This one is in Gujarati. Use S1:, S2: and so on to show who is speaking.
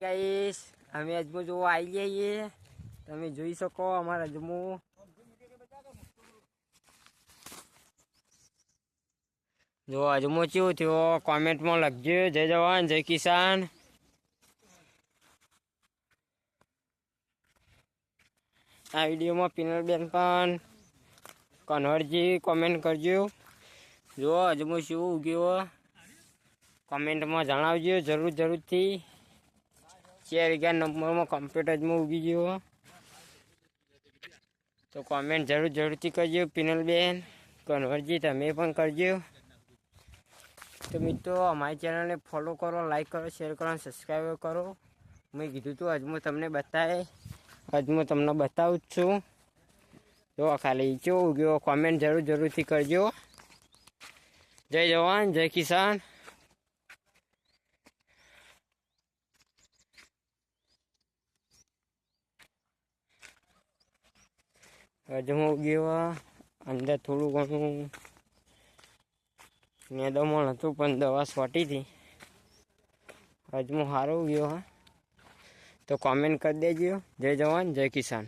S1: ગાઈસ, અમે અજમો જોવા આવી જઈએ તમે જોઈ શકો અમારા અજમો જો અજમો કેવું થયો, કોમેન્ટમાં લખજો. જય જવાન, જય કિસાન. આ વિડીયોમાં પિનલબેન પણ કન્વરજી કોમેન્ટ કરજો. જો અજમો શું ઉગ્યો. કોમેન્ટમાં જણાવજો જરૂર, જરૂરથી. ચાર અગિયાર નંબરમાં કોમ્પ્યુટરમાં ઉગી ગયો તો કોમેન્ટ જરૂર જરૂરથી કરજો પિનલબેન. કન્વરજી તમે પણ કરજો. તો મિત્રો, અમારી ચેનલને ફોલો કરો લાઈક કરો શેર કરો અને સબસ્ક્રાઈબ કરો. મેં કીધું હતું હું તમને બતાવે. હું તમને બતાવું જ છું. જો, ખાલી ચો ગયો કોમેન્ટ જરૂર જરૂરથી કરજો. જય જવાન, જય કિસાન. અજમો ઉગ્યો અંદર થોડું ઘણું મેદમણ હતું, પણ દવા સોટી હતી. અજમો સારો ગયો, હા. તો કોમેન્ટ કરી દેજો. જય જવાન, જય કિસાન.